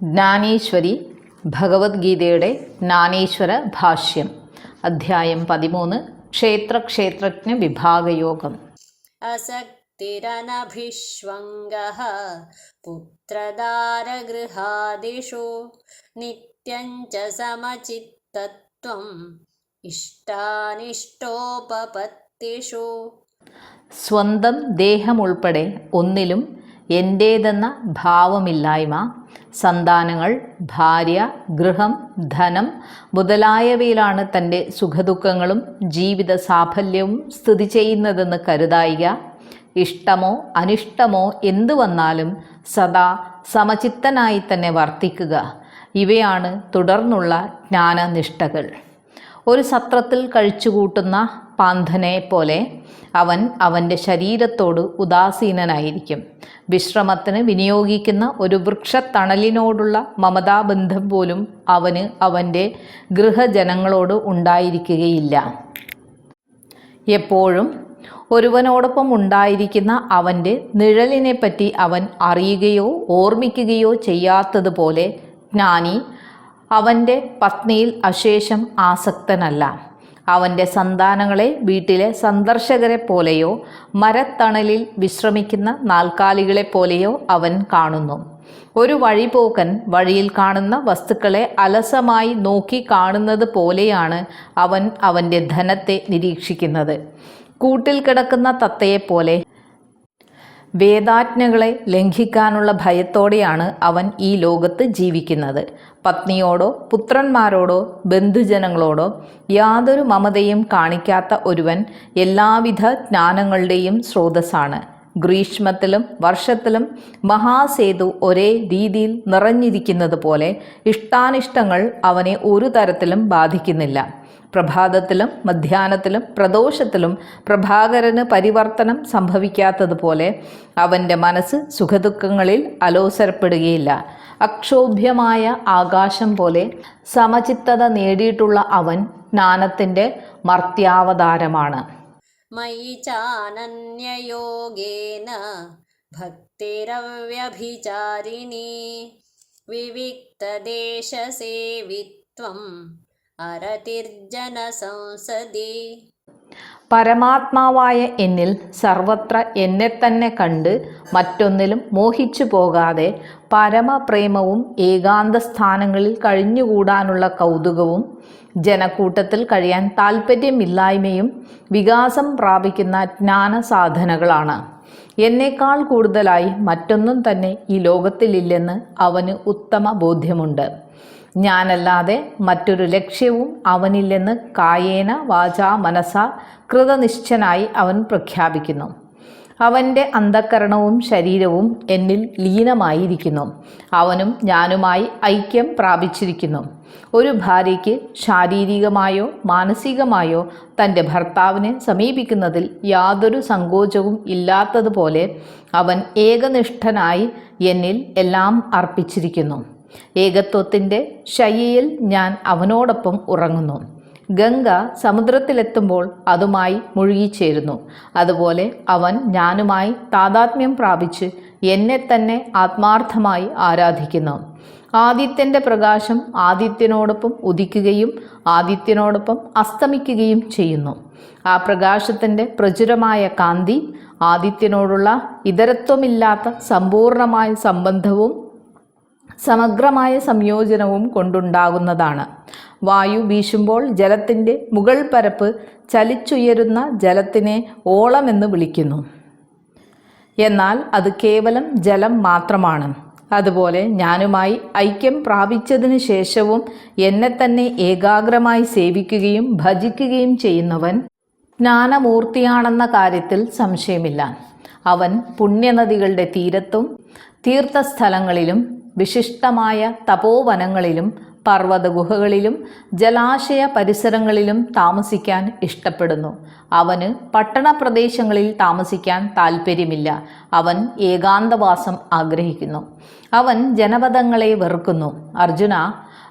ജ്ഞാനേശ്വരി ഭഗവത്ഗീതയുടെ ജ്ഞാനേശ്വര ഭാഷ്യം അധ്യായം പതിമൂന്ന് ക്ഷേത്രക്ഷേത്രജ്ഞ വിഭാഗയോഗം. അസക്തിരനഭിഷ്വംഗഃ പുത്രദാരഗൃഹാദിഷു നിത്യം ച സമചിത്തത്വം ഇഷ്ടാനിഷ്ടോപപത്തിഷു. സ്വന്തം ദേഹമുൾപ്പെടെ ഒന്നിലും എന്റേതെന്ന ഭാവമില്ലായ്മ സന്താനങ്ങൾ ഭാര്യ ഗൃഹം ധനം മുതലായവയിലാണ് തന്റെ സുഖദുഃഖങ്ങളും ജീവിത സാഫല്യവും സ്ഥിതി ചെയ്യുന്നതെന്ന് കരുതായിക. ഇഷ്ടമോ അനിഷ്ടമോ എന്തു വന്നാലും സദാ സമചിത്തനായി തന്നെ വർത്തിക്കുക. ഇവയാണ് തുടർന്നുള്ള ജ്ഞാനനിഷ്ഠകൾ. ഒരു സത്രത്തിൽ കഴിച്ചുകൂട്ടുന്ന പാന്തനെ പോലെ അവൻ അവന്റെ ശരീരത്തോട് ഉദാസീനനായിരിക്കും. വിശ്രമത്തിന് വിനിയോഗിക്കുന്ന ഒരു വൃക്ഷത്തണലിനോടുള്ള മമതാബന്ധം പോലും അവന് അവന്റെ ഗൃഹജനങ്ങളോട് ഉണ്ടായിരിക്കുകയില്ല. എപ്പോഴും ഒരുവനോടൊപ്പം ഉണ്ടായിരിക്കുന്ന അവന്റെ നിഴലിനെപ്പറ്റി അവൻ അറിയുകയോ ഓർമ്മിക്കുകയോ ചെയ്യാത്തതുപോലെ ജ്ഞാനി അവന്റെ പത്നിയിൽ അശേഷം ആസക്തനല്ല. അവന്റെ സന്താനങ്ങളെ വീട്ടിലെ സന്ദർശകരെ പോലെയോ മരത്തണലിൽ വിശ്രമിക്കുന്ന നാൽക്കാലികളെ പോലെയോ അവൻ കാണുന്നു. ഒരു വഴിപോക്കൻ വഴിയിൽ കാണുന്ന വസ്തുക്കളെ അലസമായി നോക്കി കാണുന്നത് പോലെയാണ് അവൻ അവന്റെ ധനത്തെ നിരീക്ഷിക്കുന്നത്. കൂട്ടിൽ കിടക്കുന്ന തത്തയെപ്പോലെ വേദാജ്ഞകളെ ലംഘിക്കാനുള്ള ഭയത്തോടെയാണ് അവൻ ഈ ലോകത്ത് ജീവിക്കുന്നത്. പത്നിയോടോ പുത്രന്മാരോടോ ബന്ധുജനങ്ങളോടോ യാതൊരു മമതയും കാണിക്കാത്ത ഒരുവൻ എല്ലാവിധ ജ്ഞാനങ്ങളുടെയും സ്രോതസ്സാണ്. ഗ്രീഷ്മത്തിലും വർഷത്തിലും മഹാസേതു ഒരേ രീതിയിൽ നിറഞ്ഞിരിക്കുന്നത് പോലെ ഇഷ്ടാനിഷ്ടങ്ങൾ അവനെ ഒരു തരത്തിലും ബാധിക്കുന്നില്ല. പ്രഭാതത്തിലും മധ്യാഹ്നത്തിലും പ്രദോഷത്തിലും പ്രഭാകരന് പരിവർത്തനം സംഭവിക്കാത്തതുപോലെ അവന്റെ മനസ്സ് സുഖദുഃഖങ്ങളിൽ അലോസരപ്പെടുകയില്ല. അക്ഷോഭ്യമായ ആകാശം പോലെ സമചിത്തത നേടിയിട്ടുള്ള അവൻ ജ്ഞാനത്തിന്റെ മർത്യാവതാരമാണ്. മയി ഭക്തിരവ്യഭിചാരിണി വിവിക്തദേശസേവിത്വം അരതിർജന സംസതി പരമാത്മാവായ എന്നിൽ സർവത്ര എന്നെ തന്നെ കണ്ട് മറ്റൊന്നിലും മോഹിച്ചു പോകാതെ പരമപ്രേമവും ഏകാന്ത സ്ഥാനങ്ങളിൽ കഴിഞ്ഞുകൂടാനുള്ള കൗതുകവും ജനക്കൂട്ടത്തിൽ കഴിയാൻ താല്പര്യമില്ലായ്മയും വികാസം പ്രാപിക്കുന്ന ജ്ഞാന സാധനകളാണ് എന്നേക്കാൾ കൂടുതലായി മറ്റൊന്നും തന്നെ ഈ ലോകത്തിലില്ലെന്ന് അവന് ഉത്തമ ബോധ്യമുണ്ട് ഞാനല്ലാതെ മറ്റൊരു ലക്ഷ്യവും അവനില്ലെന്ന് കായേന വാച മനസ കൃതനിശ്ചനായി അവൻ പ്രഖ്യാപിക്കുന്നു. അവന്റെ അന്ധക്കരണവും ശരീരവും എന്നിൽ ലീനമായിരിക്കുന്നു. അവനും ഞാനുമായി ഐക്യം പ്രാപിച്ചിരിക്കുന്നു. ഒരു ഭാര്യയ്ക്ക് ശാരീരികമായോ മാനസികമായോ തന്റെ ഭർത്താവിനെ സമീപിക്കുന്നതിൽ യാതൊരു സങ്കോചവും ഇല്ലാത്തതുപോലെ അവൻ ഏകനിഷ്ഠനായി എന്നിൽ എല്ലാം അർപ്പിച്ചിരിക്കുന്നു. ഏകത്വത്തിന്റെ ശയ്യയിൽ ഞാൻ അവനോടൊപ്പം ഉറങ്ങുന്നു. ഗംഗ സമുദ്രത്തിലെത്തുമ്പോൾ അതുമായി മുഴുകിച്ചേരുന്നു. അതുപോലെ അവൻ ഞാനുമായി താതാത്മ്യം പ്രാപിച്ച് എന്നെ തന്നെ ആത്മാർത്ഥമായി ആരാധിക്കുന്നു. ആദിത്യന്റെ പ്രകാശം ആദിത്യനോടൊപ്പം ഉദിക്കുകയും ആദിത്യനോടൊപ്പം അസ്തമിക്കുകയും ചെയ്യുന്നു. ആ പ്രകാശത്തിന്റെ പ്രചുരമായ കാന്തി ആദിത്യനോടുള്ള ഇതരത്വമില്ലാത്ത സമ്പൂർണമായ സംബന്ധവും സമഗ്രമായ സംയോജനവും കൊണ്ടുണ്ടാകുന്നതാണ്. വായു വീശുമ്പോൾ ജലത്തിന്റെ മുകൾ പരപ്പ് ചലിച്ചുയരുന്ന ജലത്തിനെ ഓളമെന്ന് വിളിക്കുന്നു. എന്നാൽ അത് കേവലം ജലം മാത്രമാണ്. അതുപോലെ ഞാനുമായി ഐക്യം പ്രാപിച്ചതിന് ശേഷവും എന്നെ തന്നെ ഏകാഗ്രമായി സേവിക്കുകയും ഭജിക്കുകയും ചെയ്യുന്നവൻ ജ്ഞാനമൂർത്തിയാണെന്ന കാര്യത്തിൽ സംശയമില്ല. അവൻ പുണ്യനദികളുടെ തീരത്തും തീർത്ഥസ്ഥലങ്ങളിലും വിശിഷ്ടമായ തപോവനങ്ങളിലും പർവത ഗുഹകളിലും ജലാശയ പരിസരങ്ങളിലും താമസിക്കാൻ ഇഷ്ടപ്പെടുന്നു. അവന് പട്ടണപ്രദേശങ്ങളിൽ താമസിക്കാൻ താൽപ്പര്യമില്ല അവൻ ഏകാന്തവാസം ആഗ്രഹിക്കുന്നു. അവൻ ജനപദങ്ങളെ വെറുക്കുന്നു. അർജുന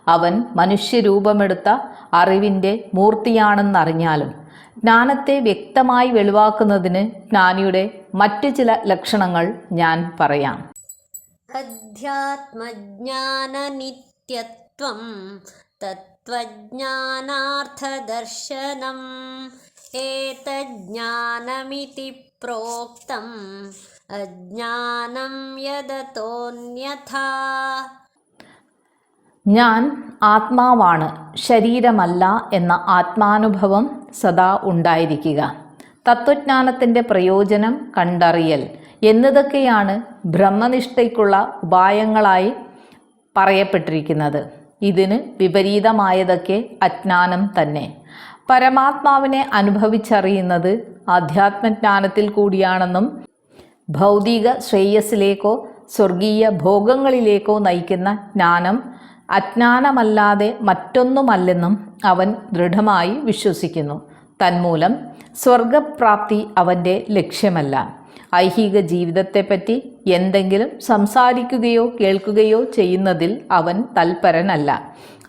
അവൻ മനുഷ്യരൂപമെടുത്ത അറിവിന്റെ മൂർത്തിയാണെന്നറിഞ്ഞാലും ജ്ഞാനത്തെ വ്യക്തമായി വെളിവാക്കുന്നതിന് ജ്ഞാനിയുടെ മറ്റു ചില ലക്ഷണങ്ങൾ ഞാൻ പറയാം. അധ്യാത്മജ്ഞാനനിത്യത്വം തത്വജ്ഞാനാർത്ഥദർശനം ഏതജ്ഞാനമിതി പ്രോക്തം അജ്ഞാനം യതോന്യഥാ ഞാൻ ആത്മാവാണ് ശരീരമല്ല എന്ന ആത്മാനുഭവം സദാ ഉണ്ടായിരിക്കുക. തത്വജ്ഞാനത്തിന്റെ പ്രയോജനം കണ്ടറിയൽ എന്നതൊക്കെയാണ് ബ്രഹ്മനിഷ്ഠയ്ക്കുള്ള ഉപായങ്ങളായി പറയപ്പെട്ടിരിക്കുന്നത്. ഇതിന് വിപരീതമായതൊക്കെ അജ്ഞാനം തന്നെ. പരമാത്മാവിനെ അനുഭവിച്ചറിയുന്നത് ആധ്യാത്മജ്ഞാനത്തിൽ കൂടിയാണെന്നും ഭൗതിക ശ്രേയസ്സിലേക്കോ സ്വർഗീയ ഭോഗങ്ങളിലേക്കോ നയിക്കുന്ന ജ്ഞാനം അജ്ഞാനമല്ലാതെ മറ്റൊന്നുമല്ലെന്നും അവൻ ദൃഢമായി വിശ്വസിക്കുന്നു. തന്മൂലം സ്വർഗപ്രാപ്തി അവന്റെ ലക്ഷ്യമല്ല. ഐഹിക ജീവിതത്തെപ്പറ്റി എന്തെങ്കിലും സംസാരിക്കുകയോ കേൾക്കുകയോ ചെയ്യുന്നതിൽ അവൻ തൽപരനല്ല.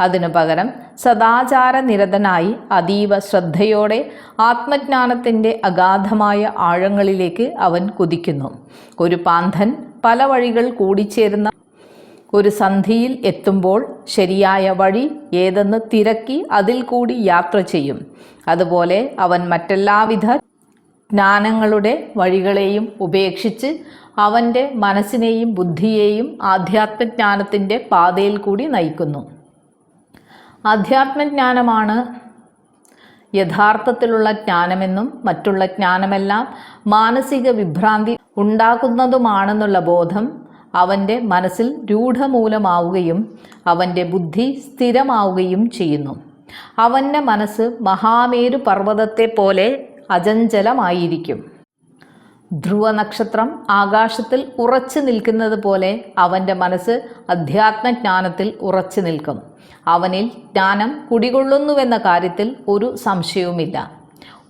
അതിനു പകരം സദാചാര നിരതനായി അതീവ ശ്രദ്ധയോടെ ആത്മജ്ഞാനത്തിന്റെ അഗാധമായ ആഴങ്ങളിലേക്ക് അവൻ കുതിക്കുന്നു. ഒരു പാന്തൻ പല വഴികൾ കൂടിച്ചേരുന്ന ഒരു സന്ധിയിൽ എത്തുമ്പോൾ ശരിയായ വഴി ഏതെന്ന് തിരക്കി അതിൽ കൂടി യാത്ര ചെയ്യും. അതുപോലെ അവൻ മറ്റെല്ലാവിധ ജ്ഞാനങ്ങളുടെ വഴികളെയും ഉപേക്ഷിച്ച് അവന്റെ മനസ്സിനെയും ബുദ്ധിയെയും ആധ്യാത്മജ്ഞാനത്തിന്റെ പാതയിൽ കൂടി നയിക്കുന്നു. ആധ്യാത്മജ്ഞാനമാണ് യഥാർത്ഥത്തിലുള്ള ജ്ഞാനമെന്നും മറ്റുള്ള ജ്ഞാനമെല്ലാം മാനസിക വിഭ്രാന്തി ഉണ്ടാക്കുന്നതുമാണെന്നുള്ള ബോധം അവന്റെ മനസ്സിൽ രൂഢമൂലമാവുകയും അവന്റെ ബുദ്ധി സ്ഥിരമാവുകയും ചെയ്യുന്നു. അവന്റെ മനസ്സ് മഹാമേരു പർവതത്തെ പോലെ അചഞ്ചലമായിരിക്കും ധ്രുവ നക്ഷത്രം ആകാശത്തിൽ ഉറച്ചു നിൽക്കുന്നത് പോലെ അവന്റെ മനസ്സ് അധ്യാത്മജ്ഞാനത്തിൽ ഉറച്ചു നിൽക്കും. അവനിൽ ജ്ഞാനം കുടികൊള്ളുന്നുവെന്ന കാര്യത്തിൽ ഒരു സംശയവുമില്ല.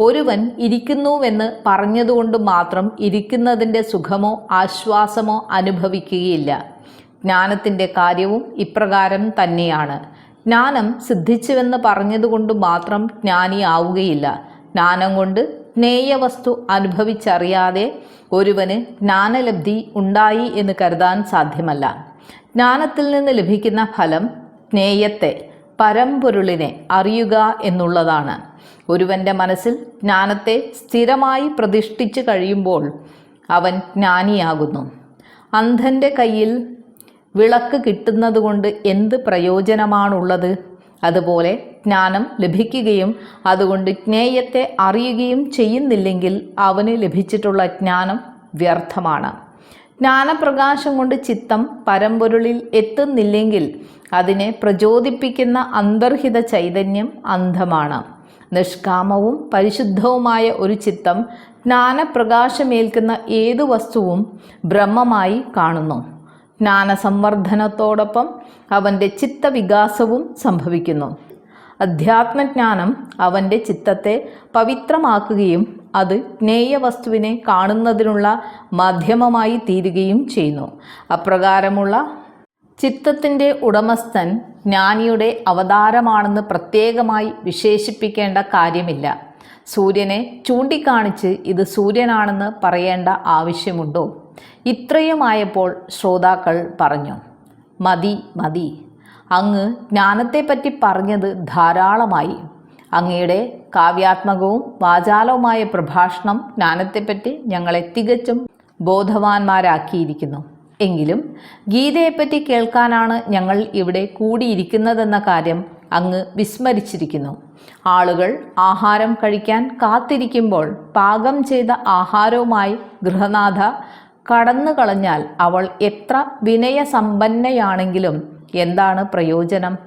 ഒരുവൻ ഇരിക്കുന്നുവെന്ന് പറഞ്ഞതുകൊണ്ട് മാത്രം ഇരിക്കുന്നതിന്റെ സുഖമോ ആശ്വാസമോ അനുഭവിക്കുകയില്ല. ജ്ഞാനത്തിന്റെ കാര്യവും ഇപ്രകാരം തന്നെയാണ്. ജ്ഞാനം സിദ്ധിച്ചുവെന്ന് പറഞ്ഞതുകൊണ്ട് മാത്രം ജ്ഞാനിയാവുകയില്ല. ജ്ഞാനം കൊണ്ട് ജ്ഞേയവസ്തു അനുഭവിച്ചറിയാതെ ഒരുവന് ജ്ഞാനലബ്ധി ഉണ്ടായി എന്ന് കരുതാൻ സാധ്യമല്ല. ജ്ഞാനത്തിൽ നിന്ന് ലഭിക്കുന്ന ഫലം ജ്ഞേയത്തെ പരമ്പൊരുളിനെ അറിയുക എന്നുള്ളതാണ്. ഒരുവന്റെ മനസ്സിൽ ജ്ഞാനത്തെ സ്ഥിരമായി പ്രതിഷ്ഠിച്ചു കഴിയുമ്പോൾ അവൻ ജ്ഞാനിയാകുന്നു. അന്ധന്റെ കയ്യിൽ വിളക്ക് കിട്ടുന്നതുകൊണ്ട് എന്ത് പ്രയോജനമാണുള്ളത്? അതുപോലെ ജ്ഞാനം ലഭിക്കുകയും അതുകൊണ്ട് ജ്ഞേയത്തെ അറിയുകയും ചെയ്യുന്നില്ലെങ്കിൽ അവന് ലഭിച്ചിട്ടുള്ള ജ്ഞാനം വ്യർത്ഥമാണ്. ജ്ഞാനപ്രകാശം കൊണ്ട് ചിത്തം പരമ്പൊരുളിൽ എത്തുന്നില്ലെങ്കിൽ അതിനെ പ്രചോദിപ്പിക്കുന്ന അന്തർഹിത ചൈതന്യം അന്ധമാണ്. നിഷ്കാമവും പരിശുദ്ധവുമായ ഒരു ചിത്തം ജ്ഞാനപ്രകാശമേൽക്കുന്ന ഏതു വസ്തുവും ബ്രഹ്മമായി കാണുന്നു. ജ്ഞാനസംവർദ്ധനത്തോടൊപ്പം അവന്റെ ചിത്തവികാസവും സംഭവിക്കുന്നു. അധ്യാത്മജ്ഞാനം അവന്റെ ചിത്തത്തെ പവിത്രമാക്കുകയും അത് ജ്ഞേയവസ്തുവിനെ കാണുന്നതിനുള്ള മാധ്യമമായി തീരുകയും ചെയ്യുന്നു. അപ്രകാരമുള്ള ചിത്തത്തിന്റെ ഉടമസ്ഥൻ ജ്ഞാനിയുടെ അവതാരമാണെന്ന് പ്രത്യേകമായി വിശേഷിപ്പിക്കേണ്ട കാര്യമില്ല. സൂര്യനെ ചൂണ്ടിക്കാണിച്ച് ഇത് സൂര്യനാണെന്ന് പറയേണ്ട ആവശ്യമുണ്ടോ? ഇത്രയുമായപ്പോൾ ശ്രോതാക്കൾ പറഞ്ഞു മതി മതി. അങ്ങ് ജ്ഞാനത്തെപ്പറ്റി പറഞ്ഞത് ധാരാളമായി. അങ്ങയുടെ കാവ്യാത്മകവും വാചാലവുമായ പ്രഭാഷണം ജ്ഞാനത്തെപ്പറ്റി ഞങ്ങളെ തികച്ചും ബോധവാന്മാരാക്കിയിരിക്കുന്നു. എങ്കിലും ഗീതയെപ്പറ്റി കേൾക്കാനാണ് ഞങ്ങൾ ഇവിടെ കൂടിയിരിക്കുന്നതെന്ന കാര്യം അങ്ങ് വിസ്മരിച്ചിരിക്കുന്നു. ആളുകൾ ആഹാരം കഴിക്കാൻ കാത്തിരിക്കുമ്പോൾ പാകം ചെയ്ത ആഹാരവുമായി ഗൃഹനാഥ കടന്നു കളഞ്ഞാൽ അവൾ എത്ര വിനയസമ്പന്നയാണെങ്കിലും എന്താണ് പ്രയോജനം?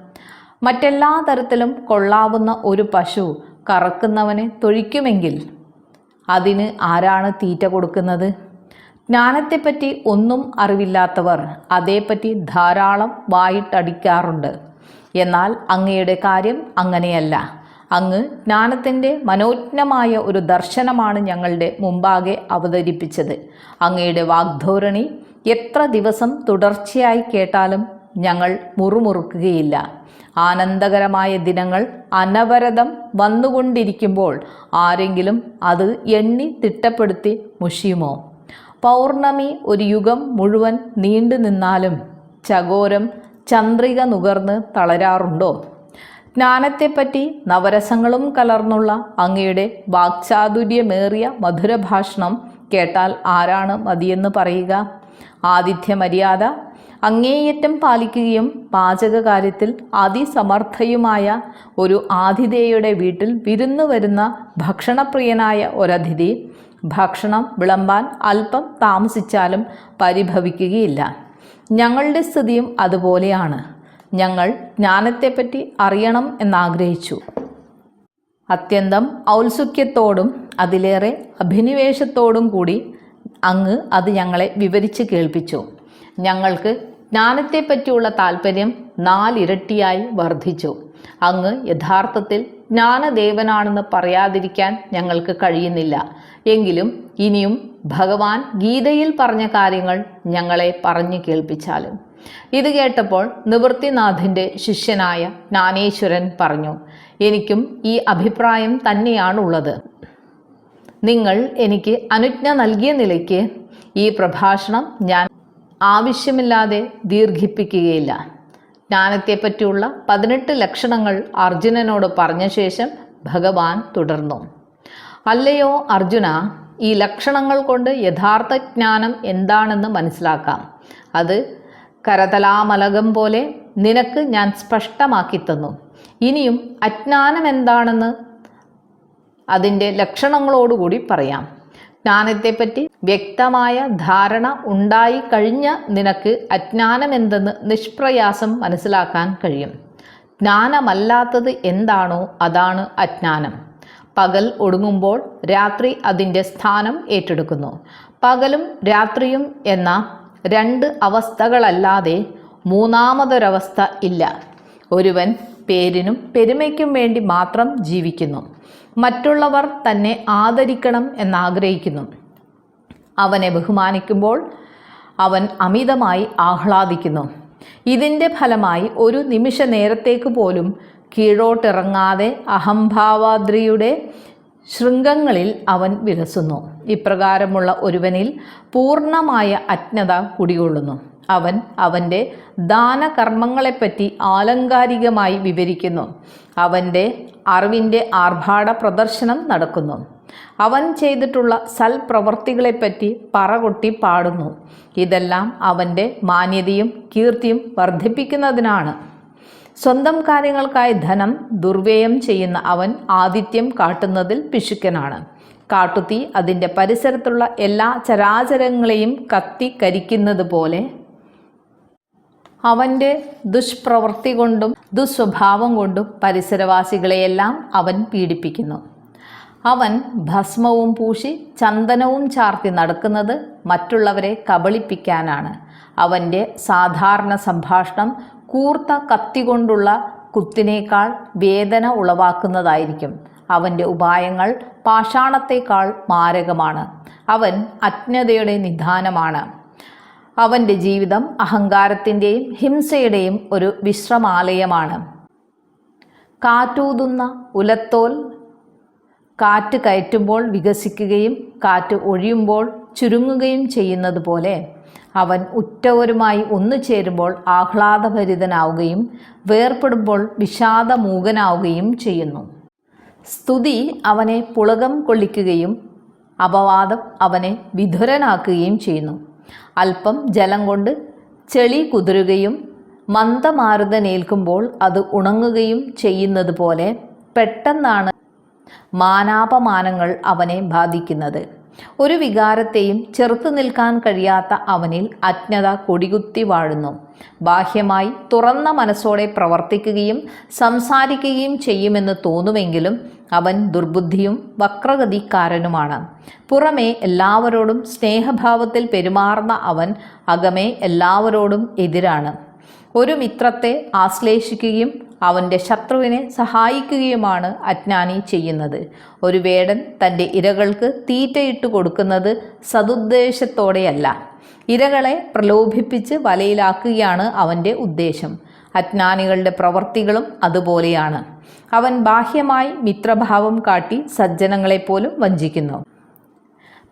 മറ്റെല്ലാ തരത്തിലും കൊള്ളാവുന്ന ഒരു പശു കറക്കുന്നവനെ തൊഴിക്കുമെങ്കിൽ അതിന് ആരാണ് തീറ്റ കൊടുക്കുന്നത്? ജ്ഞാനത്തെപ്പറ്റി ഒന്നും അറിവില്ലാത്തവർ അതേപ്പറ്റി ധാരാളം വായിട്ടടിക്കാറുണ്ട്. എന്നാൽ അങ്ങയുടെ കാര്യം അങ്ങനെയല്ല. അങ്ങ് ജ്ഞാനത്തിന്റെ മനോജ്ഞമായ ഒരു ദർശനമാണ് ഞങ്ങളുടെ മുമ്പാകെ അവതരിപ്പിച്ചത്. അങ്ങയുടെ വാഗ്ധോരണി എത്ര ദിവസം തുടർച്ചയായി കേട്ടാലും ഞങ്ങൾ മുറുമുറുക്കുകയില്ല. ആനന്ദകരമായ ദിനങ്ങൾ അനവരതം വന്നുകൊണ്ടിരിക്കുമ്പോൾ ആരെങ്കിലും അത് എണ്ണി തിട്ടപ്പെടുത്തി മുഷിയുമോ? പൗർണമി ഒരു യുഗം മുഴുവൻ നീണ്ടു നിന്നാലും ചകോരം ചന്ദ്രിക നുകർന്ന് തളരാറുണ്ടോ? ജ്ഞാനത്തെപ്പറ്റി നവരസങ്ങളും കലർന്നുള്ള അങ്ങയുടെ വാക്ചാതുര്യമേറിയ മധുരഭാഷണം കേട്ടാൽ ആരാണ് മതിയെന്ന് പറയുക? ആതിഥ്യ മര്യാദ അങ്ങേയറ്റം പാലിക്കുകയും പാചകകാര്യത്തിൽ അതിസമർത്ഥയുമായ ഒരു ആതിഥേയുടെ വീട്ടിൽ വിരുന്നു വരുന്ന ഭക്ഷണപ്രിയനായ ഒരതിഥി ഭക്ഷണം വിളമ്പാൻ അല്പം താമസിച്ചാലും പരിഭവിക്കുകയില്ല. ഞങ്ങളുടെ സ്ഥിതിയും അതുപോലെയാണ്. ഞങ്ങൾ ജ്ഞാനത്തെപ്പറ്റി അറിയണം എന്നാഗ്രഹിച്ചു. അത്യന്തം ഔത്സുക്യത്തോടും അതിലേറെ അഭിനിവേശത്തോടും കൂടി അങ്ങ് അത് ഞങ്ങളെ വിവരിച്ച് കേൾപ്പിച്ചു. ഞങ്ങൾക്ക് ജ്ഞാനത്തെപ്പറ്റിയുള്ള താല്പര്യം നാലിരട്ടിയായി വർദ്ധിച്ചു. അങ്ങ് യഥാർത്ഥത്തിൽ ജ്ഞാനദേവനാണെന്ന് പറയാതിരിക്കാൻ ഞങ്ങൾക്ക് കഴിയുന്നില്ല. എങ്കിലും ഇനിയും ഭഗവാൻ ഗീതയിൽ പറഞ്ഞ കാര്യങ്ങൾ ഞങ്ങളെ പറഞ്ഞു കേൾപ്പിച്ചാലും. ഇത് കേട്ടപ്പോൾ നിവൃത്തിനാഥിന്റെ ശിഷ്യനായ ജ്ഞാനേശ്വരൻ പറഞ്ഞു എനിക്കും ഈ അഭിപ്രായം തന്നെയാണുള്ളത്. നിങ്ങൾ എനിക്ക് അനുജ്ഞ നൽകിയ നിലയ്ക്ക് ഈ പ്രഭാഷണം ഞാൻ ആവശ്യമില്ലാതെ ദീർഘിപ്പിക്കുകയില്ല. ജ്ഞാനത്തെപ്പറ്റിയുള്ള പതിനെട്ട് ലക്ഷണങ്ങൾ അർജുനനോട് പറഞ്ഞ ശേഷം ഭഗവാൻ തുടർന്നു. അല്ലയോ അർജുന ഈ ലക്ഷണങ്ങൾ കൊണ്ട് യഥാർത്ഥ ജ്ഞാനം എന്താണെന്ന് മനസ്സിലാക്കാം. അത് കരതലാമലകം പോലെ നിനക്ക് ഞാൻ സ്പഷ്ടമാക്കി തന്നു. ഇനിയും അജ്ഞാനം എന്താണെന്ന് അതിന്റെ ലക്ഷണങ്ങളോടുകൂടി പറയാം. ജ്ഞാനത്തെപ്പറ്റി വ്യക്തമായ ധാരണ ഉണ്ടായി കഴിഞ്ഞ നിനക്ക് അജ്ഞാനം അജ്ഞാനമെന്തെന്ന് നിഷ്പ്രയാസം മനസ്സിലാക്കാൻ കഴിയും. ജ്ഞാനമല്ലാത്തത് എന്താണോ അതാണ് അജ്ഞാനം. പകൽ ഒടുങ്ങുമ്പോൾ രാത്രി അതിന്റെ സ്ഥാനം ഏറ്റെടുക്കുന്നു. പകലും രാത്രിയും എന്ന രണ്ട് അവസ്ഥകളല്ലാതെ മൂന്നാമതൊരവസ്ഥ ഇല്ല. ഒരുവൻ പേരിനും പെരുമയ്ക്കും വേണ്ടി മാത്രം ജീവിക്കുന്നു. മറ്റുള്ളവർ തന്നെ ആദരിക്കണം എന്നാഗ്രഹിക്കുന്നു. അവനെ ബഹുമാനിക്കുമ്പോൾ അവൻ അമിതമായി ആഹ്ലാദിക്കുന്നു. ഇതിന്റെ ഫലമായി ഒരു നിമിഷ നേരത്തേക്ക് പോലും കീഴോട്ടിറങ്ങാതെ അഹംഭാവാദ്രിയുടെ ശൃംഗങ്ങളിൽ അവൻ വിലസുന്നു ഇപ്രകാരമുള്ള ഒരുവനിൽ പൂർണമായ അജ്ഞത കുടികൊള്ളുന്നു. അവൻ അവന്റെ ദാനകർമ്മങ്ങളെപ്പറ്റി ആലങ്കാരികമായി വിവരിക്കുന്നു. അവന്റെ അറിവിന്റെ ആർഭാട പ്രദർശനം നടക്കുന്നു. അവൻ ചെയ്തിട്ടുള്ള സൽപ്രവൃത്തികളെപ്പറ്റി പറകൊട്ടി പാടുന്നു. ഇതെല്ലാം അവന്റെ മാന്യതയും കീർത്തിയും വർദ്ധിപ്പിക്കുന്നതിനാണ്. സ്വന്തം കാര്യങ്ങൾക്കായി ധനം ദുർവ്യയം ചെയ്യുന്ന അവൻ ആതിഥ്യം കാട്ടുന്നതിൽ പിശുക്കനാണ്. കാട്ടുതീ അതിന്റെ പരിസരത്തുള്ള എല്ലാ ചരാചരങ്ങളെയും കത്തി കരിക്കുന്നത് പോലെ അവന്റെ ദുഷ്പ്രവൃത്തി കൊണ്ടും ദുസ്വഭാവം കൊണ്ടും പരിസരവാസികളെയെല്ലാം അവൻ പീഡിപ്പിക്കുന്നു. അവൻ ഭസ്മവും പൂശി ചന്ദനവും ചാർത്തി നടക്കുന്നത് മറ്റുള്ളവരെ കബളിപ്പിക്കാനാണ്. അവന്റെ സാധാരണ സംഭാഷണം കൂർത്ത കത്തി കൊണ്ടുള്ള കുത്തിനേക്കാൾ വേദന ഉളവാക്കുന്നതായിരിക്കും. അവന്റെ ഉപായങ്ങൾ പാഷാണത്തേക്കാൾ മാരകമാണ്. അവൻ അജ്ഞതയുടെ നിധാനമാണ്. അവന്റെ ജീവിതം അഹങ്കാരത്തിന്റെയും ഹിംസയുടെയും ഒരു വിശ്രമാലയമാണ്. കാറ്റൂതുന്ന ഉലത്തോൽ കാറ്റ് കയറ്റുമ്പോൾ വികസിക്കുകയും കാറ്റ് ഒഴിയുമ്പോൾ ചുരുങ്ങുകയും ചെയ്യുന്നത് പോലെ അവൻ ഉറ്റവരുമായി ഒന്നു ചേരുമ്പോൾ ആഹ്ലാദഭരിതനാവുകയും വേർപെടുമ്പോൾ വിഷാദമൂകനാവുകയും ചെയ്യുന്നു. സ്തുതി അവനെ പുളകം കൊള്ളിക്കുകയും അപവാദം അവനെ വിധുരനാക്കുകയും ചെയ്യുന്നു. അല്പം ജലം കൊണ്ട് ചെളി കുതിരുകയും മന്ദമാരുതനേൽക്കുമ്പോൾ അത് ഉണങ്ങുകയും ചെയ്യുന്നത് പോലെ പെട്ടെന്നാണ് മാനാപമാനങ്ങൾ അവനെ ബാധിക്കുന്നത്. ഒരു വികാരത്തെയും ചെറുത്തു നിൽക്കാൻ കഴിയാത്ത അവനിൽ അജ്ഞത കൊടികുത്തി വാഴുന്നു. ബാഹ്യമായി തുറന്ന മനസ്സോടെ പ്രവർത്തിക്കുകയും സംസാരിക്കുകയും ചെയ്യുമെന്ന് തോന്നുമെങ്കിലും അവൻ ദുർബുദ്ധിയും വക്രഗതിക്കാരനുമാണ്. പുറമേ എല്ലാവരോടും സ്നേഹഭാവത്തിൽ പെരുമാറുന്ന അവൻ അകമേ എല്ലാവരോടും എതിരാണ്. ഒരു മിത്രത്തെ ആശ്ലേഷിക്കുകയും അവന്റെ ശത്രുവിനെ സഹായിക്കുകയുമാണ് അജ്ഞാനി ചെയ്യുന്നത്. ഒരു വേടൻ തന്റെ ഇരകൾക്ക് തീറ്റയിട്ട് കൊടുക്കുന്നത് സതുദ്ദേശത്തോടെയല്ല. ഇരകളെ പ്രലോഭിപ്പിച്ച് വലയിലാക്കുകയാണ് അവന്റെ ഉദ്ദേശം. അജ്ഞാനികളുടെ പ്രവർത്തികളും അതുപോലെയാണ്. അവൻ ബാഹ്യമായി മിത്രഭാവം കാട്ടി സജ്ജനങ്ങളെപ്പോലും വഞ്ചിക്കുന്നു.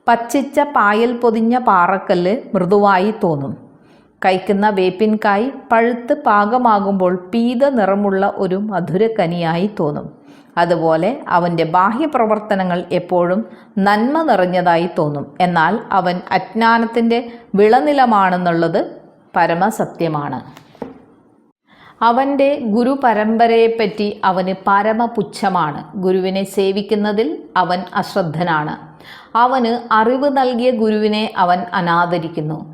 പച്ചിച്ച പായൽ പൊതിഞ്ഞ പാറക്കല്ല് മൃദുവായി തോന്നും. കഴിക്കുന്ന വേപ്പിൻകായ് പഴുത്ത് പാകമാകുമ്പോൾ പീത നിറമുള്ള ഒരു മധുരക്കനിയായി തോന്നും. അതുപോലെ അവന്റെ ബാഹ്യപ്രവർത്തനങ്ങൾ എപ്പോഴും നന്മ നിറഞ്ഞതായി തോന്നും. എന്നാൽ അവൻ അജ്ഞാനത്തിന്റെ വിളനിലമാണെന്നുള്ളത് പരമസത്യമാണ്. അവന്റെ ഗുരു പരമ്പരയെപ്പറ്റി അവന് പരമപുച്ഛമാണ്. ഗുരുവിനെ സേവിക്കുന്നതിൽ അവൻ അശ്രദ്ധനാണ്. അവന് അറിവ് നൽകിയ ഗുരുവിനെ അവൻ അനാദരിക്കുന്നു.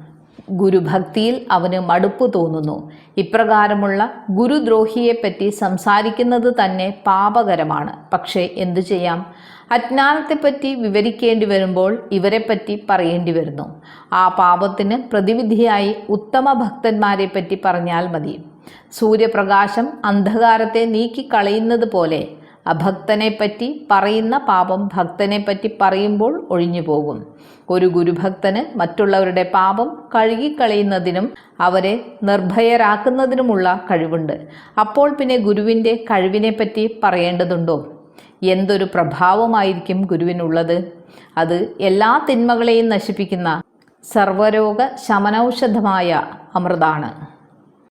ഗുരുഭക്തിയിൽ അവന് മടുപ്പ് തോന്നുന്നു. ഇപ്രകാരമുള്ള ഗുരുദ്രോഹിയെപ്പറ്റി സംസാരിക്കുന്നത് തന്നെ പാപകരമാണ്. പക്ഷേ എന്തു ചെയ്യാം? അജ്ഞാനത്തെപ്പറ്റി വിവരിക്കേണ്ടി വരുമ്പോൾ ഇവരെപ്പറ്റി പറയേണ്ടി വരുന്നു. ആ പാപത്തിന് പ്രതിവിധിയായി ഉത്തമ ഭക്തന്മാരെ പറ്റി പറഞ്ഞാൽ മതി. സൂര്യപ്രകാശം അന്ധകാരത്തെ നീക്കിക്കളയുന്നത് പോലെ അഭക്തനെപ്പറ്റി പറയുന്ന പാപം ഭക്തനെപ്പറ്റി പറയുമ്പോൾ ഒഴിഞ്ഞു പോകും. ഒരു ഗുരുഭക്തന് മറ്റുള്ളവരുടെ പാപം കഴുകിക്കളയുന്നതിനും അവരെ നിർഭയരാക്കുന്നതിനുമുള്ള കഴിവുണ്ട്. അപ്പോൾ പിന്നെ ഗുരുവിന്റെ കഴിവിനെപ്പറ്റി പറയേണ്ടതുണ്ടോ? എന്തൊരു പ്രഭാവമായിരിക്കും ഗുരുവിനുള്ളത്? അത് എല്ലാ തിന്മകളെയും നശിപ്പിക്കുന്ന സർവരോഗ ശമനൌഷധമായ അമൃതാണ്.